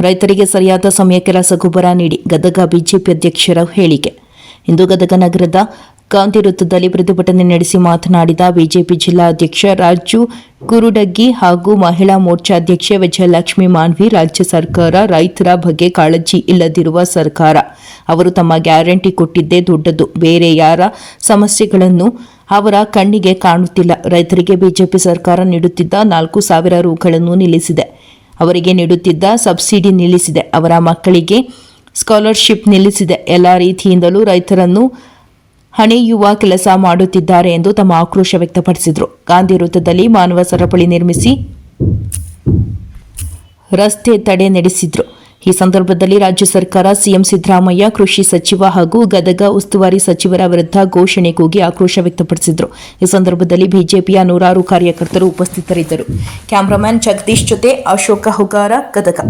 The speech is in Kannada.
ರೈತರಿಗೆ ಸರಿಯಾದ ಸಮಯಕ್ಕೆ ರಸಗೊಬ್ಬರ ನೀಡಿ ಗದಗ ಬಿಜೆಪಿ ಅಧ್ಯಕ್ಷರ ಹೇಳಿಕೆ. ಇಂದು ಗದಗ ನಗರದ ಗಾಂಧಿ ವೃತ್ತದಲ್ಲಿ ಪ್ರತಿಭಟನೆ ನಡೆಸಿ ಮಾತನಾಡಿದ ಬಿಜೆಪಿ ಜಿಲ್ಲಾ ಅಧ್ಯಕ್ಷ ರಾಜು ಕುರುಡಗ್ಗಿ ಹಾಗೂ ಮಹಿಳಾ ಮೋರ್ಚಾ ಅಧ್ಯಕ್ಷೆ ವಿಜಯಲಕ್ಷ್ಮಿ ಮಾನ್ವಿ ರಾಜ್ಯ ಸರ್ಕಾರ ರೈತರ ಬಗ್ಗೆ ಕಾಳಜಿ ಇಲ್ಲದಿರುವ ಸರ್ಕಾರ. ಅವರು ತಮ್ಮ ಗ್ಯಾರಂಟಿ ಕೊಟ್ಟಿದ್ದೇ ದೊಡ್ಡದು. ಬೇರೆ ಯಾರ ಸಮಸ್ಯೆಗಳನ್ನು ಅವರ ಕಣ್ಣಿಗೆ ಕಾಣುತ್ತಿಲ್ಲ. ರೈತರಿಗೆ ಬಿಜೆಪಿ ಸರ್ಕಾರ ನೀಡುತ್ತಿದ್ದ ನಾಲ್ಕು ಸಾವಿರ ರೂಗಳನ್ನು ನಿಲ್ಲಿಸಿದೆ. ಅವರಿಗೆ ನೀಡುತ್ತಿದ್ದ ಸಬ್ಸಿಡಿ ನಿಲ್ಲಿಸಿದೆ. ಅವರ ಮಕ್ಕಳಿಗೆ ಸ್ಕಾಲರ್ಶಿಪ್ ನಿಲ್ಲಿಸಿದೆ. ಎಲ್ಲ ರೀತಿಯಿಂದಲೂ ರೈತರನ್ನು ಹಣೆಯುವ ಕೆಲಸ ಮಾಡುತ್ತಿದ್ದಾರೆ ಎಂದು ತಮ್ಮ ಆಕ್ರೋಶ ವ್ಯಕ್ತಪಡಿಸಿದರು. ಗಾಂಧಿ ವೃತ್ತದಲ್ಲಿ ಮಾನವ ಸರಪಳಿ ನಿರ್ಮಿಸಿ ರಸ್ತೆ ತಡೆ ನಡೆಸಿದ್ರು. ಈ ಸಂದರ್ಭದಲ್ಲಿ ರಾಜ್ಯ ಸರ್ಕಾರ ಸಿಎಂ ಸಿದ್ದರಾಮಯ್ಯ, ಕೃಷಿ ಸಚಿವ ಹಾಗೂ ಗದಗ ಉಸ್ತುವಾರಿ ಸಚಿವರ ವಿರುದ್ಧ ಘೋಷಣೆ ಕೂಗಿ ಆಕ್ರೋಶ ವ್ಯಕ್ತಪಡಿಸಿದರು. ಈ ಸಂದರ್ಭದಲ್ಲಿ ಬಿಜೆಪಿಯ ನೂರಾರು ಕಾರ್ಯಕರ್ತರು ಉಪಸ್ಥಿತರಿದ್ದರು. ಕ್ಯಾಮರಾಮ್ಯಾನ್ ಜಗದೀಶ್ ಜೊತೆ ಅಶೋಕ ಹುಗಾರ, ಗದಗ.